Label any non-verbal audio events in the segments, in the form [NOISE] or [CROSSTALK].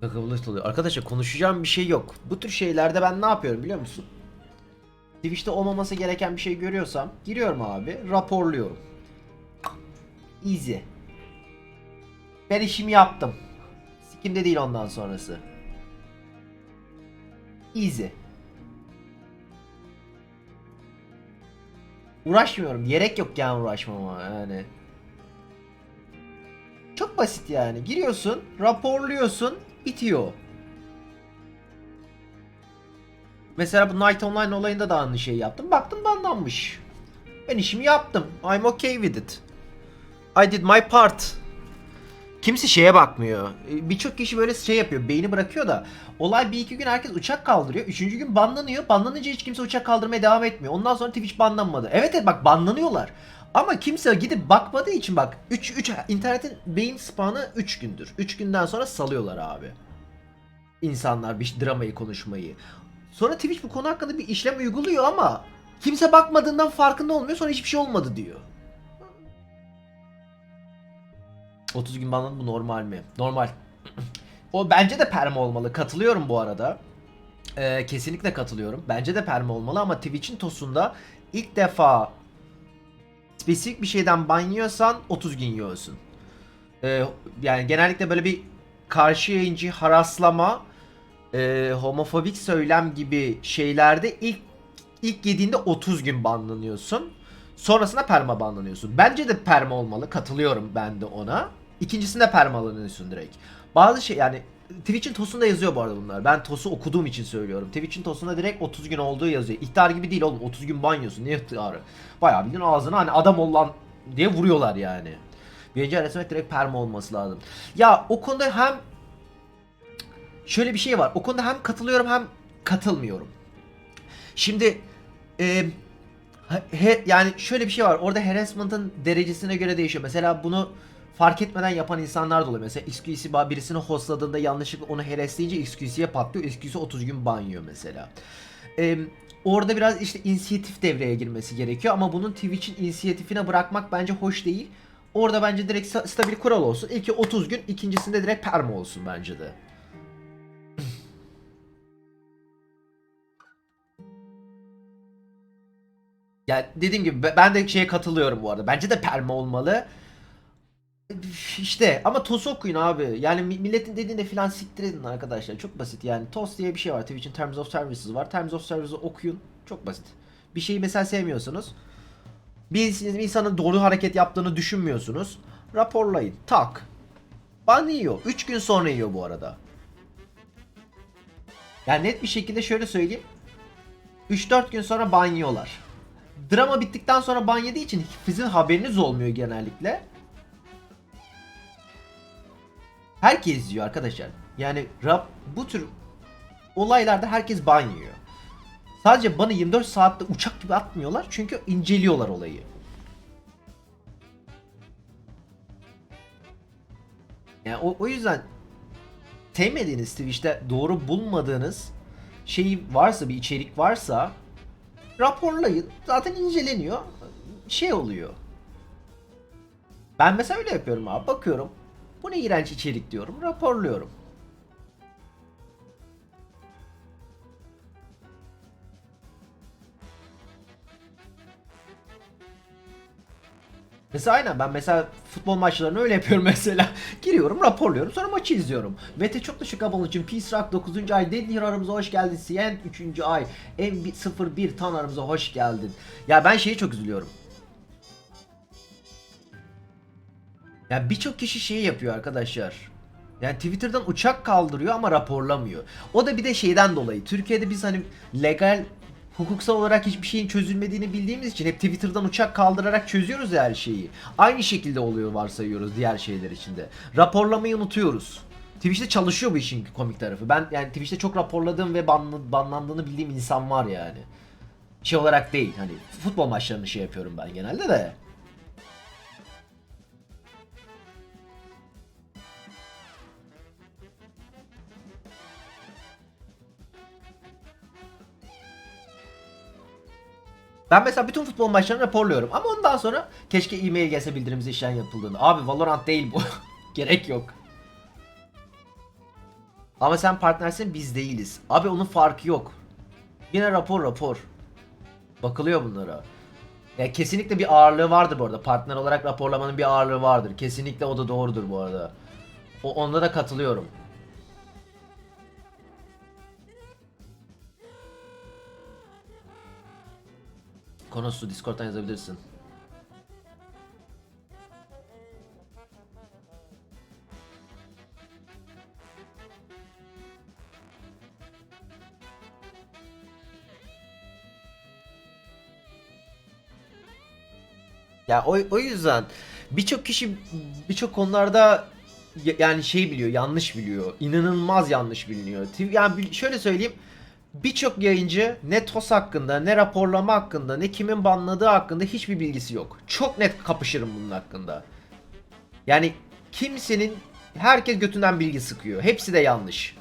Kakavılık oluyor. Arkadaşlar konuşacağım bir şey yok. Bu tür şeylerde ben ne yapıyorum biliyor musun? Twitch'te olmaması gereken bir şey görüyorsam giriyorum abi raporluyorum. Easy. Ben işimi yaptım. Sikimde değil ondan sonrası. Easy. Uğraşmıyorum. Gerek yok yani uğraşmama yani. Çok basit yani. Giriyorsun, raporluyorsun, bitiyor. Mesela bu Night Online olayında da aynı şeyi yaptım. Baktım bandanmış. Ben işimi yaptım. I'm okay with it. I did my part. Kimse şeye bakmıyor. Ee, Birçok kişi böyle şey yapıyor. Beyni bırakıyor da. Olay bir iki gün herkes uçak kaldırıyor. Üçüncü gün banlanıyor. Banlanınca hiç kimse uçak kaldırmaya devam etmiyor. Ondan sonra Twitch banlanmadı. Evet evet bak banlanıyorlar. Ama kimse gidip bakmadığı için bak 3 3 internetin beyin spanı 3 gündür. 3 günden sonra salıyorlar abi. İnsanlar bir dramayı konuşmayı. Sonra Twitch bu konu hakkında bir işlem uyguluyor ama kimse bakmadığından farkında olmuyor. Sonra hiçbir şey olmadı diyor. 30 gün banlandı bu normal mi? Normal. [CLEARS THROAT] o bence de perma olmalı. Katılıyorum bu arada. Ee, kesinlikle katılıyorum. Bence de perma olmalı ama Twitch'in tosunda ilk defa spesifik bir şeyden ban yiyorsan 30 gün yiyorsun. Ee, yani genellikle böyle bir karşı yayıncı haraslama, e, homofobik söylem gibi şeylerde ilk ilk yediğinde 30 gün banlanıyorsun. Sonrasında perma banlanıyorsun. Bence de perma olmalı. Katılıyorum ben de ona. İkincisinde permalanıyorsun direkt. Bazı şey yani Twitch'in tosunda yazıyor bu arada bunlar. Ben tosu okuduğum için söylüyorum. Twitch'in tosunda direkt 30 gün olduğu yazıyor. İhtar gibi değil oğlum. 30 gün ban yiyorsun. Ne ihtarı? Bayağı bildiğin ağzına hani adam ol lan diye vuruyorlar yani. Birinci resmet direkt perma olması lazım. Ya o konuda hem şöyle bir şey var. O konuda hem katılıyorum hem katılmıyorum. Şimdi e, he, yani şöyle bir şey var. Orada harassment'ın derecesine göre değişiyor. Mesela bunu fark etmeden yapan insanlar da oluyor. Mesela XQC birisini hostladığında yanlışlıkla onu harasleyince XQC'ye patlıyor. XQC 30 gün banyo mesela. Ee, orada biraz işte inisiyatif devreye girmesi gerekiyor ama bunun Twitch'in inisiyatifine bırakmak bence hoş değil. Orada bence direkt sta- stabil kural olsun. İlki 30 gün, ikincisinde direkt perma olsun bence de. Ya dediğim gibi be- ben de şeye katılıyorum bu arada. Bence de perma olmalı. İşte ama TOS okuyun abi. Yani mi- milletin dediğinde filan siktir edin arkadaşlar. Çok basit yani. TOS diye bir şey var. Twitch'in Terms of Services var. Terms of Services'ı okuyun. Çok basit. Bir şeyi mesela sevmiyorsunuz. Bir insanın doğru hareket yaptığını düşünmüyorsunuz. Raporlayın. Tak. Ban yiyor. 3 gün sonra yiyor bu arada. Yani net bir şekilde şöyle söyleyeyim. 3-4 gün sonra ban yiyorlar. Drama bittikten sonra ban yediği için sizin haberiniz olmuyor genellikle. Herkes yiyor arkadaşlar. Yani rap bu tür olaylarda herkes ban yiyor. Sadece banı 24 saatte uçak gibi atmıyorlar çünkü inceliyorlar olayı. Yani o, o yüzden sevmediğiniz Twitch'te doğru bulmadığınız şey varsa bir içerik varsa raporlayın. Zaten inceleniyor. Şey oluyor. Ben mesela öyle yapıyorum abi. Bakıyorum. Bu ne iğrenç içerik diyorum. Raporluyorum. Mesela aynen ben mesela futbol maçlarını öyle yapıyorum [LAUGHS] mesela. Giriyorum raporluyorum sonra maçı izliyorum. Mete çok teşekkür abone için Peace Rock 9. ay Deadly aramıza hoş geldin. Sien 3. ay M01 Tan aramıza hoş geldin. Ya ben şeyi çok üzülüyorum. Ya birçok kişi şeyi yapıyor arkadaşlar. Yani Twitter'dan uçak kaldırıyor ama raporlamıyor. O da bir de şeyden dolayı. Türkiye'de biz hani legal hukuksal olarak hiçbir şeyin çözülmediğini bildiğimiz için hep Twitter'dan uçak kaldırarak çözüyoruz her şeyi. Aynı şekilde oluyor varsayıyoruz diğer şeyler içinde. Raporlamayı unutuyoruz. Twitch'te çalışıyor bu işin komik tarafı. Ben yani Twitch'te çok raporladığım ve banlı, banlandığını bildiğim insan var yani. Şey olarak değil hani futbol maçlarını şey yapıyorum ben genelde de. Ben mesela bütün futbol maçlarını raporluyorum ama ondan sonra keşke e-mail gelse bildirimize işlem yapıldığını. Abi Valorant değil bu. [LAUGHS] Gerek yok. Ama sen partnersin biz değiliz. Abi onun farkı yok. Yine rapor rapor. Bakılıyor bunlara. Ya kesinlikle bir ağırlığı vardır bu arada. Partner olarak raporlamanın bir ağırlığı vardır. Kesinlikle o da doğrudur bu arada. O, onda da katılıyorum. Konusu Discord'dan yazabilirsin. Ya o, o yüzden birçok kişi birçok konularda ya- yani şey biliyor, yanlış biliyor. İnanılmaz yanlış biliniyor. Yani şöyle söyleyeyim. Birçok yayıncı ne TOS hakkında, ne raporlama hakkında, ne kimin banladığı hakkında hiçbir bilgisi yok. Çok net kapışırım bunun hakkında. Yani kimsenin herkes götünden bilgi sıkıyor. Hepsi de yanlış.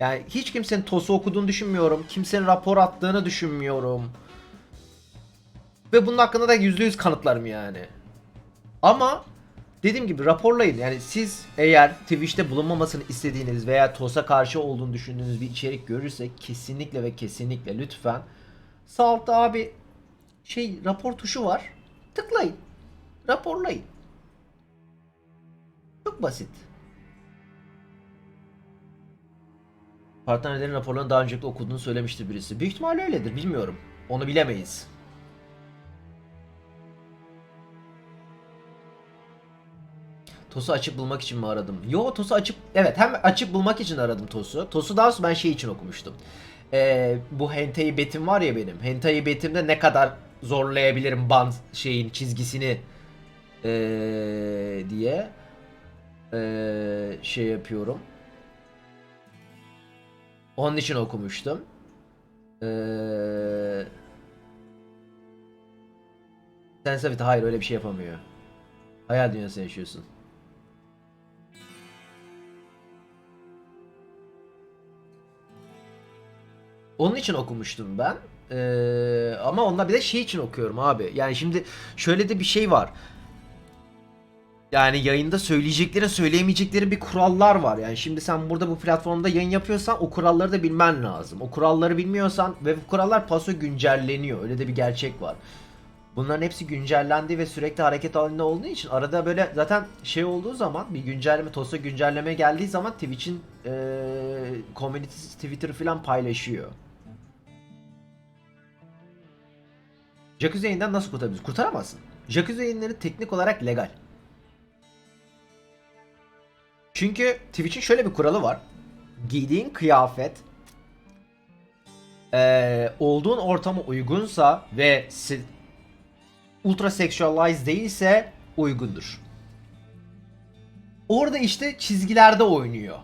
Yani hiç kimsenin TOS'u okuduğunu düşünmüyorum. Kimsenin rapor attığını düşünmüyorum. Ve bunun hakkında da %100 kanıtlarım yani. Ama dediğim gibi raporlayın. Yani siz eğer Twitch'te bulunmamasını istediğiniz veya TOS'a karşı olduğunu düşündüğünüz bir içerik görürsek kesinlikle ve kesinlikle lütfen sağ altta abi şey rapor tuşu var. Tıklayın. Raporlayın. Çok basit. Partnerlerin raporlarını daha önce okuduğunu söylemiştir birisi. Büyük ihtimalle öyledir. Bilmiyorum. Onu bilemeyiz. TOS'u açıp bulmak için mi aradım? Yo TOS'u açıp evet hem açıp bulmak için aradım TOS'u. TOS'u daha sonra ben şey için okumuştum. Ee, bu hentai betim var ya benim. Hentai betimde ne kadar zorlayabilirim band şeyin çizgisini ee, diye ee, şey yapıyorum. Onun için okumuştum. Ee, Sensavit hayır öyle bir şey yapamıyor. Hayal dünyasında yaşıyorsun. Onun için okumuştum ben. Ee, ama onda bir de şey için okuyorum abi. Yani şimdi şöyle de bir şey var. Yani yayında söyleyeceklerin söyleyemeyecekleri bir kurallar var. Yani şimdi sen burada bu platformda yayın yapıyorsan o kuralları da bilmen lazım. O kuralları bilmiyorsan ve bu kurallar paso güncelleniyor. Öyle de bir gerçek var. Bunların hepsi güncellendi ve sürekli hareket halinde olduğu için arada böyle zaten şey olduğu zaman bir güncelleme, TOS'a güncelleme geldiği zaman Twitch'in eee community'si Twitter falan paylaşıyor. Jacuzzi yayından nasıl kurtarabiliriz? Kurtaramazsın. Jacuzzi yayınları teknik olarak legal. Çünkü Twitch'in şöyle bir kuralı var. Giydiğin kıyafet eee, olduğun ortama uygunsa ve ultra sexualized değilse uygundur. Orada işte çizgilerde oynuyor.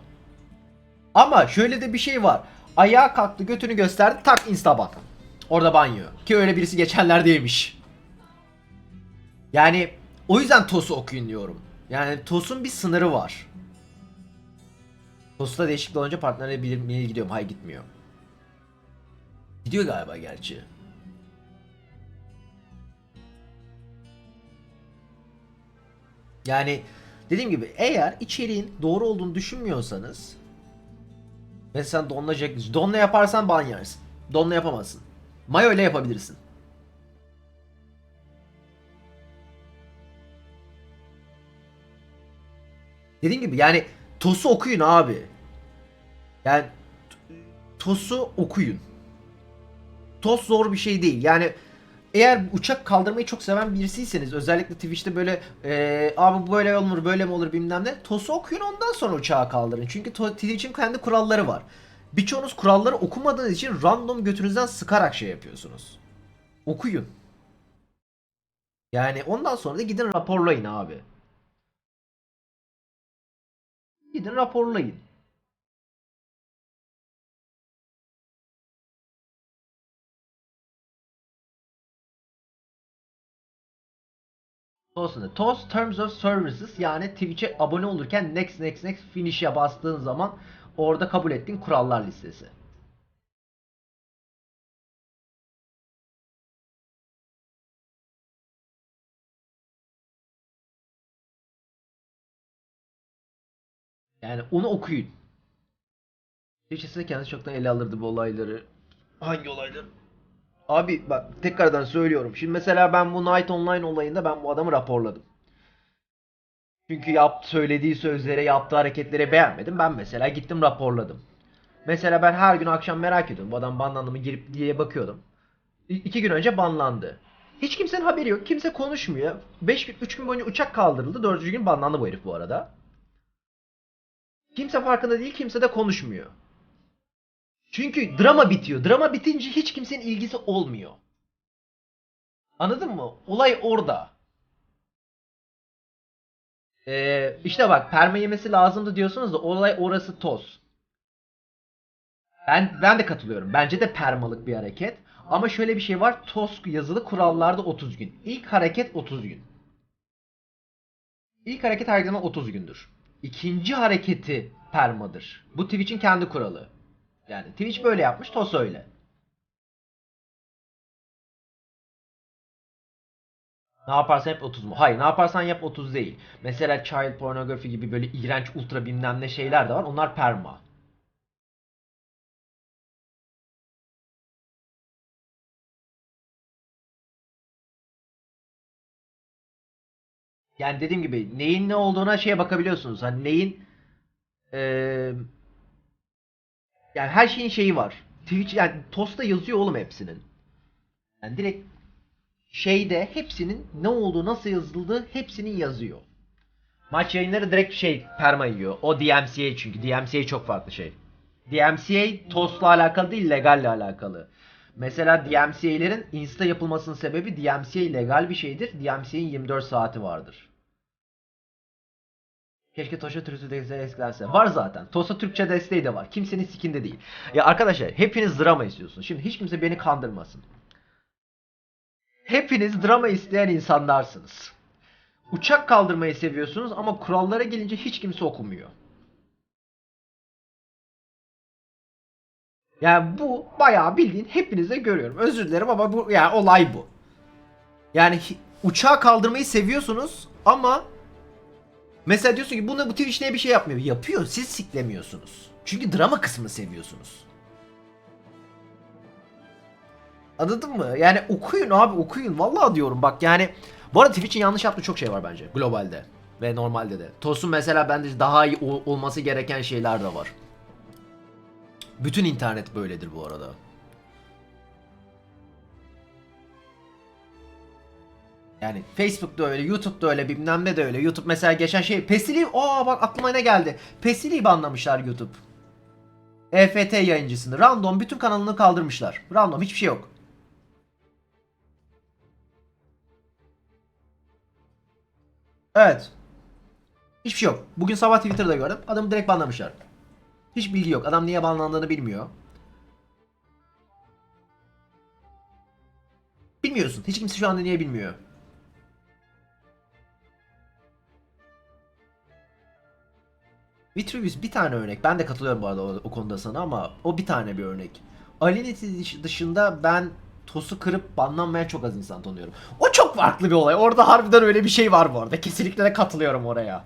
Ama şöyle de bir şey var. Ayağa kalktı götünü gösterdi tak instaban. Orada banyo. Ki öyle birisi geçenlerdeymiş. Yani o yüzden TOS'u okuyun diyorum. Yani TOS'un bir sınırı var. TOS'ta değişiklik olunca partnerle bilir miyim gidiyorum. Hayır gitmiyor. Gidiyor galiba gerçi. Yani dediğim gibi eğer içeriğin doğru olduğunu düşünmüyorsanız mesela donla donla yaparsan ban. Donla yapamazsın. Mayo ile yapabilirsin. Dediğim gibi yani TOS'u okuyun abi. Yani TOS'u okuyun. TOS zor bir şey değil. Yani eğer uçak kaldırmayı çok seven birisiyseniz özellikle Twitch'te böyle eee abi böyle olur böyle mi olur bilmem ne TOS'u okuyun ondan sonra uçağı kaldırın. Çünkü Twitch'in kendi kuralları var. Birçoğunuz kuralları okumadığınız için random götünüzden sıkarak şey yapıyorsunuz. Okuyun. Yani ondan sonra da gidin raporlayın abi. Gidin raporlayın. TOS'un TOS Terms of Services yani Twitch'e abone olurken next next next finish'e bastığın zaman orada kabul ettiğin kurallar listesi. Yani onu okuyun. Twitch kendisi çoktan ele alırdı bu olayları. Hangi olayları? Abi bak tekrardan söylüyorum. Şimdi mesela ben bu Night Online olayında ben bu adamı raporladım. Çünkü yap, söylediği sözlere, yaptığı hareketleri beğenmedim. Ben mesela gittim raporladım. Mesela ben her gün akşam merak ediyordum. Bu adam banlandı mı girip diye bakıyordum. İ- iki gün önce banlandı. Hiç kimsenin haberi yok. Kimse konuşmuyor. 5 gün, 3 gün boyunca uçak kaldırıldı. 4. gün banlandı bu herif bu arada. Kimse farkında değil. Kimse de konuşmuyor. Çünkü drama bitiyor. Drama bitince hiç kimsenin ilgisi olmuyor. Anladın mı? Olay orada. Ee, işte bak perma yemesi lazımdı diyorsunuz da olay orası toz. Ben ben de katılıyorum. Bence de permalık bir hareket. Ama şöyle bir şey var. TOS yazılı kurallarda 30 gün. İlk hareket 30 gün. İlk hareket her zaman 30 gündür. İkinci hareketi permadır. Bu Twitch'in kendi kuralı. Yani Twitch böyle yapmış, TOS öyle. Ne yaparsan yap 30 mu? Hayır, ne yaparsan yap 30 değil. Mesela child pornography gibi böyle iğrenç ultra bilmem ne şeyler de var. Onlar perma. Yani dediğim gibi neyin ne olduğuna şeye bakabiliyorsunuz. Hani neyin eee yani her şeyin şeyi var. Twitch yani TOS'ta yazıyor oğlum hepsinin. Yani direkt şeyde hepsinin ne olduğu, nasıl yazıldığı hepsinin yazıyor. Maç yayınları direkt şey perma yiyor. O DMCA çünkü. DMCA çok farklı şey. DMCA TOS'la alakalı değil, legalle alakalı. Mesela DMCA'lerin insta yapılmasının sebebi DMCA legal bir şeydir. DMCA'nin 24 saati vardır. Keşke Toşa Türkçe desteği eklense. Var zaten. Tosa Türkçe desteği de var. Kimsenin sikinde değil. Ya arkadaşlar hepiniz drama istiyorsunuz. Şimdi hiç kimse beni kandırmasın. Hepiniz drama isteyen insanlarsınız. Uçak kaldırmayı seviyorsunuz ama kurallara gelince hiç kimse okumuyor. Yani bu bayağı bildiğin hepinize görüyorum. Özür dilerim ama bu yani olay bu. Yani uçağı kaldırmayı seviyorsunuz ama mesela diyorsun ki buna bu Twitch diye bir şey yapmıyor. Yapıyor. Siz siklemiyorsunuz. Çünkü drama kısmını seviyorsunuz. Anladın mı? Yani okuyun abi okuyun. Vallahi diyorum bak yani. Bu arada Twitch'in yanlış yaptığı çok şey var bence. Globalde. Ve normalde de. TOS'un mesela bende daha iyi ol- olması gereken şeyler de var. Bütün internet böyledir bu arada. Yani Facebook'ta öyle, YouTube'da öyle, bilmem ne de öyle. YouTube mesela geçen şey Pesili, aa bak aklıma ne geldi. Pesili'yi banlamışlar YouTube. EFT yayıncısını. Random bütün kanalını kaldırmışlar. Random hiçbir şey yok. Evet. Hiçbir şey yok. Bugün sabah Twitter'da gördüm. Adamı direkt banlamışlar. Hiç bilgi yok. Adam niye banlandığını bilmiyor. Bilmiyorsun. Hiç kimse şu anda niye bilmiyor. Vitruvius bir tane örnek. Ben de katılıyorum bu arada o, o konuda sana ama o bir tane bir örnek. Alinity dış- dışında ben Tos'u kırıp banlanmayan çok az insan tanıyorum. O çok farklı bir olay. Orada harbiden öyle bir şey var bu arada. Kesinlikle de katılıyorum oraya.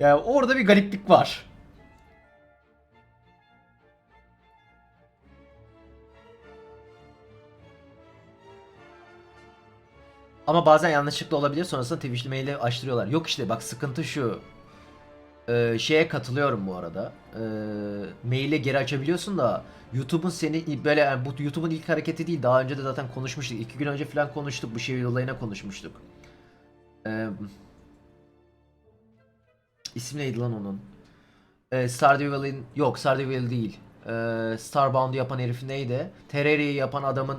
Yani orada bir gariplik var. Ama bazen yanlışlıkla olabiliyor sonrasında Twitch'li maili açtırıyorlar. Yok işte bak sıkıntı şu. Ee, şeye katılıyorum bu arada. Ee, maili geri açabiliyorsun da YouTube'un seni böyle yani bu YouTube'un ilk hareketi değil. Daha önce de zaten konuşmuştuk. İki gün önce falan konuştuk. Bu şey olayına konuşmuştuk. Ee, ismi neydi lan onun? Ee, Stardew Valley'in yok Stardew Valley değil. Ee, Starbound'u yapan herif neydi? Terraria'yı yapan adamın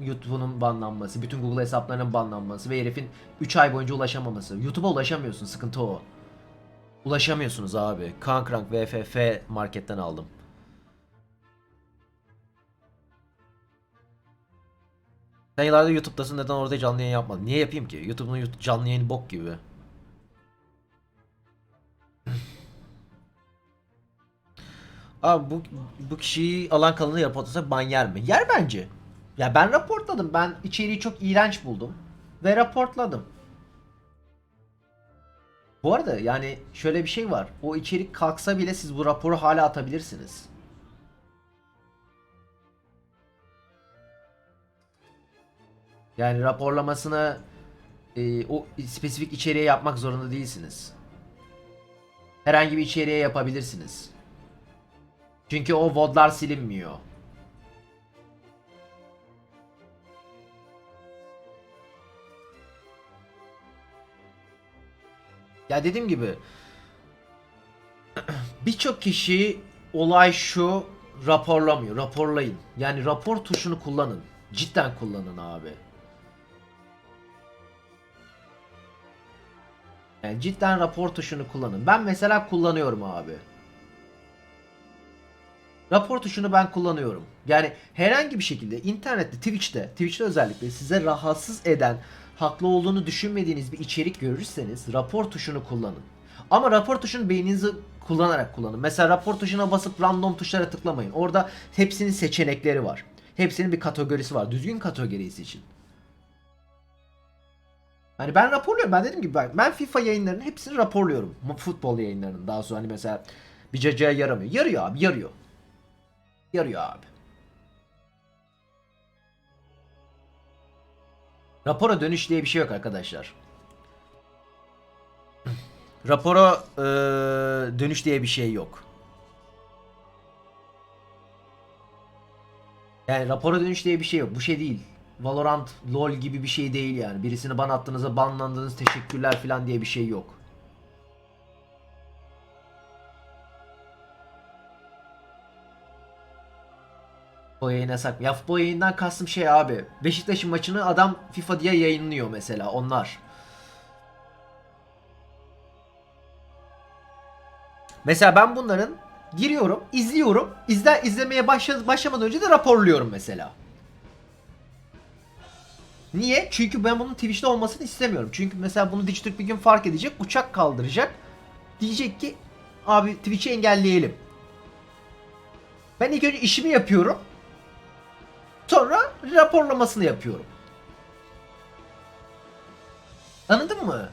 YouTube'un banlanması, bütün Google hesaplarının banlanması ve herifin 3 ay boyunca ulaşamaması. YouTube'a ulaşamıyorsun, sıkıntı o. Ulaşamıyorsunuz abi. Kankrank VFF marketten aldım. Sen yıllardır YouTube'dasın neden orada canlı yayın yapmadın? Niye yapayım ki? YouTube'un YouTube canlı yayını bok gibi. [CLEARS THROAT] Abi bu, bu kişiyi alan kanalı raportlasa ban yer mi? Yer bence. Ya ben raportladım. Ben içeriği çok iğrenç buldum. Ve raportladım. Bu arada yani şöyle bir şey var. O içerik kalksa bile siz bu raporu hala atabilirsiniz. Yani raporlamasını e, o spesifik içeriğe yapmak zorunda değilsiniz. Herhangi bir içeriğe yapabilirsiniz. Çünkü o vodlar silinmiyor. Ya dediğim gibi [CLEARS THROAT] birçok kişi olay şu raporlamıyor. Raporlayın. Yani rapor tuşunu kullanın. Cidden kullanın abi. Yani cidden rapor tuşunu kullanın. Ben mesela kullanıyorum abi. Rapor tuşunu ben kullanıyorum. Yani herhangi bir şekilde internette, Twitch'te, Twitch'te özellikle size rahatsız eden, haklı olduğunu düşünmediğiniz bir içerik görürseniz rapor tuşunu kullanın. Ama rapor tuşunu beyninizi kullanarak kullanın. Mesela rapor tuşuna basıp random tuşlara tıklamayın. Orada hepsinin seçenekleri var. Hepsinin bir kategorisi var. Düzgün kategorisi için. Hani ben raporluyorum. Ben dedim gibi ben, ben FIFA yayınlarının hepsini raporluyorum. Futbol yayınlarının daha sonra hani mesela bir cacaya yaramıyor. Yarıyor abi yarıyor. Yarıyor abi. Rapora dönüş diye bir şey yok arkadaşlar. [LAUGHS] Rapora eee, dönüş diye bir şey yok. Yani rapora dönüş diye bir şey yok. Bu şey değil. Valorant, LoL gibi bir şey değil yani. Birisini ban attığınızda banlandınız teşekkürler falan diye bir şey yok. Bu yayın yasak. Ya futbol yayından kastım şey abi. Beşiktaş'ın maçını adam FIFA diye yayınlıyor mesela onlar. Mesela ben bunların giriyorum, izliyorum. İzle, izlemeye başla, başlamadan önce de raporluyorum mesela. Niye? Çünkü ben bunun Twitch'te olmasını istemiyorum. Çünkü mesela bunu Dijitürk bir gün fark edecek, uçak kaldıracak. Diyecek ki abi Twitch'i engelleyelim. Ben ilk önce işimi yapıyorum. Sonra raporlamasını yapıyorum. Anladın mı?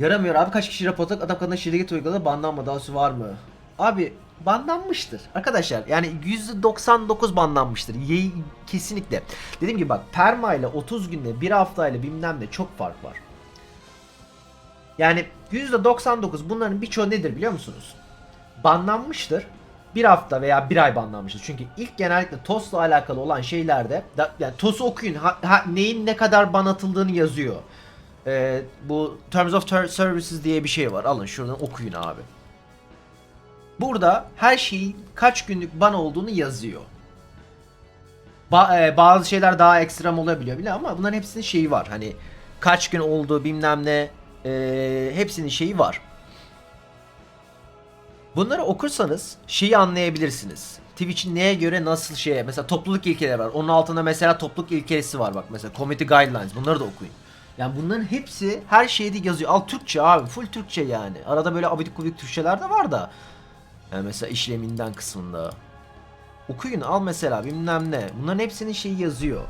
Yaramıyor abi kaç kişi raporladık adam kadına şiddet uyguladı banlanma dahası var mı? Abi banlanmıştır. Arkadaşlar yani %99 banlanmıştır. Ye kesinlikle. Dediğim gibi bak perma ile 30 günde bir hafta ile bilmem ne çok fark var. Yani %99 bunların birçoğu nedir biliyor musunuz? Banlanmıştır. Bir hafta veya bir ay banlanmıştır. Çünkü ilk genellikle TOS'la alakalı olan şeylerde da, yani TOS'u okuyun. Ha, ha- neyin ne kadar ban atıldığını yazıyor. Ee, bu Terms of Ter- Services diye bir şey var. Alın şuradan okuyun abi. Burada her şeyin kaç günlük ban olduğunu yazıyor. Ba- e, bazı şeyler daha ekstrem olabiliyor bile ama bunların hepsinin şeyi var. Hani kaç gün olduğu bilmem ne e, hepsinin şeyi var. Bunları okursanız şeyi anlayabilirsiniz. Twitch'in neye göre nasıl şeye mesela topluluk ilkeleri var. Onun altında mesela topluluk ilkesi var bak mesela community guidelines bunları da okuyun. Yani bunların hepsi her şeyde yazıyor. Al Türkçe abi full Türkçe yani. Arada böyle abidik gubidik Türkçeler de var da. Yani mesela işleminden kısmında. Okuyun al mesela bilmem ne. Bunların hepsinin şeyi yazıyor.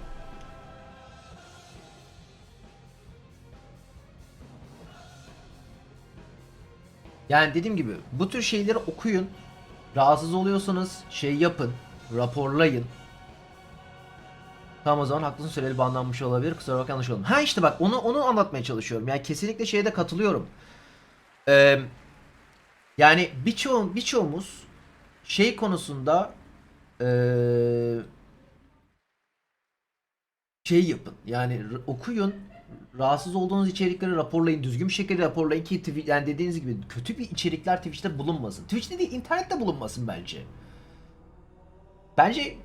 Yani dediğim gibi bu tür şeyleri okuyun. Rahatsız oluyorsanız şey yapın. Raporlayın. Tamam o zaman haklısın süreli banlanmış olabilir. Kusura bakma yanlış oldu. Ha işte bak onu onu anlatmaya çalışıyorum. Yani kesinlikle şeye de katılıyorum. Ee, yani birçoğun birçoğumuz şey konusunda ee, şey yapın. Yani okuyun. Rahatsız olduğunuz içerikleri raporlayın. Düzgün bir şekilde raporlayın ki yani dediğiniz gibi kötü bir içerikler Twitch'te bulunmasın. Twitch'te değil internette bulunmasın bence. Bence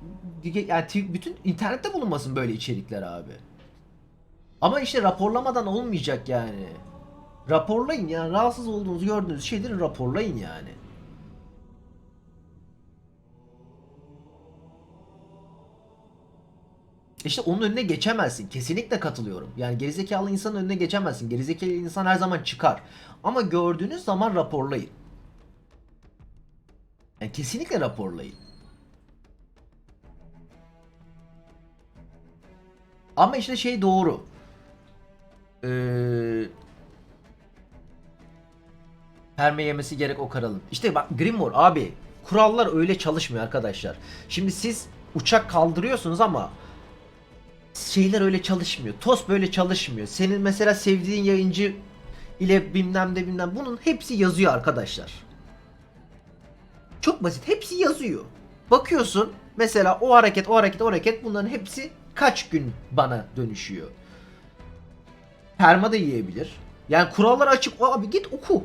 yani bütün internette bulunmasın böyle içerikler abi. Ama işte raporlamadan olmayacak yani. Raporlayın yani rahatsız olduğunuzu gördüğünüz şeyleri raporlayın yani. İşte onun önüne geçemezsin. Kesinlikle katılıyorum. Yani gerizekalı insanın önüne geçemezsin. Gerizekalı insan her zaman çıkar. Ama gördüğünüz zaman raporlayın. Yani kesinlikle raporlayın. Ama işte şey doğru. Ee, perme yemesi gerek o karalın. İşte bak Grimoire abi kurallar öyle çalışmıyor arkadaşlar. Şimdi siz uçak kaldırıyorsunuz ama şeyler öyle çalışmıyor. TOS böyle çalışmıyor. Senin mesela sevdiğin yayıncı ile bilmem de bilmem bunun hepsi yazıyor arkadaşlar. Çok basit. Hepsi yazıyor. Bakıyorsun mesela o hareket, o hareket, o hareket bunların hepsi kaç gün bana dönüşüyor. Perma da yiyebilir. Yani kurallar açık. Abi git oku.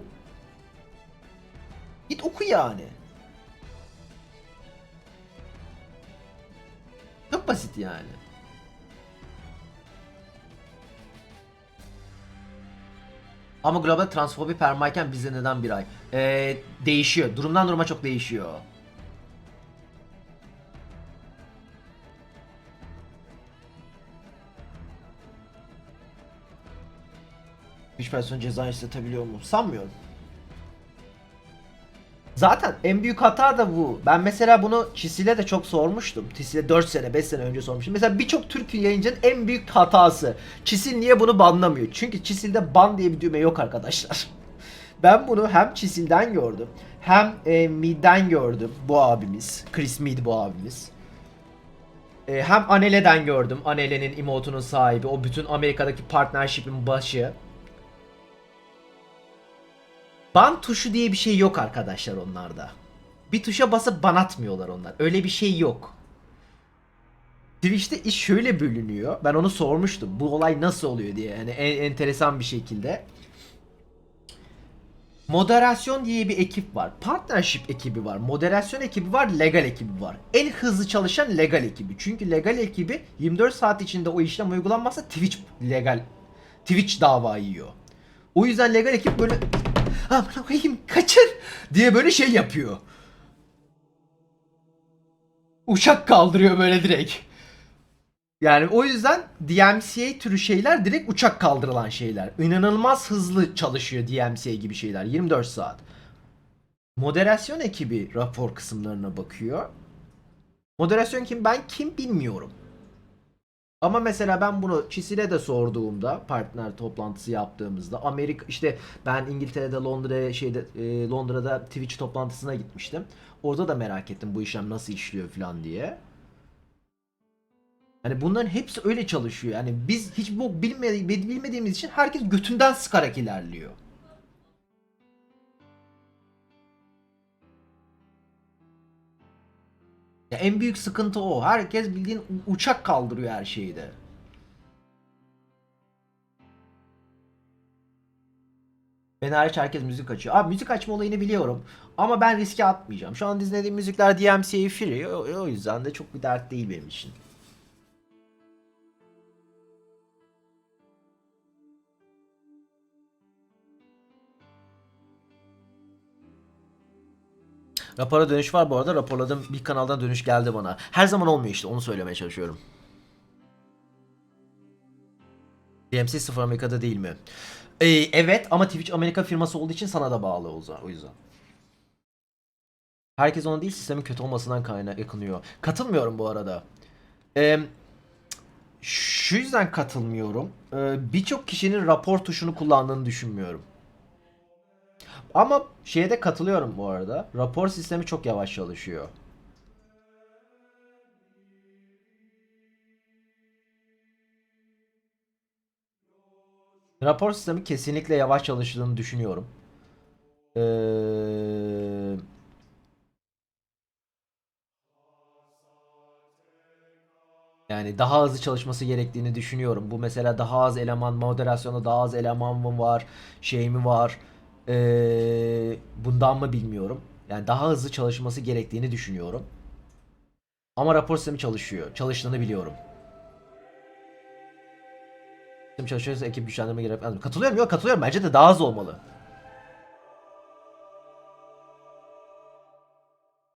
Git oku yani. Çok basit yani. Ama global transfobi permayken bizde neden bir ay? Ee, değişiyor. Durumdan duruma çok değişiyor. Hiç person ceza istetebiliyor mu? Sanmıyorum. Zaten en büyük hata da bu. Ben mesela bunu Çisil'e de çok sormuştum. Çisil'e 4 sene 5 sene önce sormuştum. Mesela birçok Türk yayıncının en büyük hatası. Çisil niye bunu banlamıyor? Çünkü Çisil'de ban diye bir düğme yok arkadaşlar. [LAUGHS] Ben bunu hem Çisil'den gördüm. Hem e, Mid'den gördüm. Bu abimiz. Chris Mid bu abimiz. E, hem Anele'den gördüm. Anele'nin emotunun sahibi. O bütün Amerika'daki partnership'in başı. Ban tuşu diye bir şey yok arkadaşlar onlarda. Bir tuşa basıp ban atmıyorlar onlar. Öyle bir şey yok. Twitch'te iş şöyle bölünüyor. Ben onu sormuştum. Bu olay nasıl oluyor diye. Yani en, enteresan bir şekilde. Moderasyon diye bir ekip var. Partnership ekibi var. Moderasyon ekibi var. Legal ekibi var. En hızlı çalışan legal ekibi. Çünkü legal ekibi 24 saat içinde o işlem uygulanmazsa Twitch legal Twitch dava yiyor. O yüzden legal ekip böyle aman koyayım kaçın diye böyle şey yapıyor. Uçak kaldırıyor böyle direkt. Yani o yüzden DMCA türü şeyler direkt uçak kaldırılan şeyler. İnanılmaz hızlı çalışıyor DMCA gibi şeyler. 24 saat. Moderasyon ekibi rapor kısımlarına bakıyor. Moderasyon kim ben kim bilmiyorum. Ama mesela ben bunu Çisil'e de sorduğumda partner toplantısı yaptığımızda Amerika işte ben İngiltere'de Londra'ya şeyde e, Londra'da Twitch toplantısına gitmiştim. Orada da merak ettim bu işlem nasıl işliyor falan diye. Hani bunların hepsi öyle çalışıyor. Yani biz hiç bu bilmedi- bilmediğimiz için herkes götünden sıkarak ilerliyor. Ya en büyük sıkıntı o. Herkes bildiğin uçak kaldırıyor her şeyde. Ben hariç herkes müzik açıyor. Abi müzik açma olayını biliyorum. Ama ben riske atmayacağım. Şu an dinlediğim müzikler DMCA Free. O, o yüzden de çok bir dert değil benim için. Rapora dönüş var bu arada. Raporladım. Bir kanaldan dönüş geldi bana. Her zaman olmuyor işte. Onu söylemeye çalışıyorum. DMC sıfır Amerika'da değil mi? Ee, evet ama Twitch Amerika firması olduğu için sana da bağlı o yüzden. Herkes ona değil sistemin kötü olmasından kaynak yakınıyor. Katılmıyorum bu arada. Ee, şu yüzden katılmıyorum. Ee, Birçok kişinin rapor tuşunu kullandığını düşünmüyorum. Ama şeye de katılıyorum bu arada. Rapor sistemi çok yavaş çalışıyor. Rapor sistemi kesinlikle yavaş çalıştığını düşünüyorum. Ee, yani daha hızlı çalışması gerektiğini düşünüyorum. Bu mesela daha az eleman, moderasyonda daha az eleman mı var, şey mi var? Ee, bundan mı bilmiyorum. Yani daha hızlı çalışması gerektiğini düşünüyorum. Ama rapor sistemi çalışıyor. Çalıştığını biliyorum. Sistem çalışıyorsa ekip güçlendirme gerekmez mi? Katılıyorum yok katılıyorum. Bence de daha az olmalı.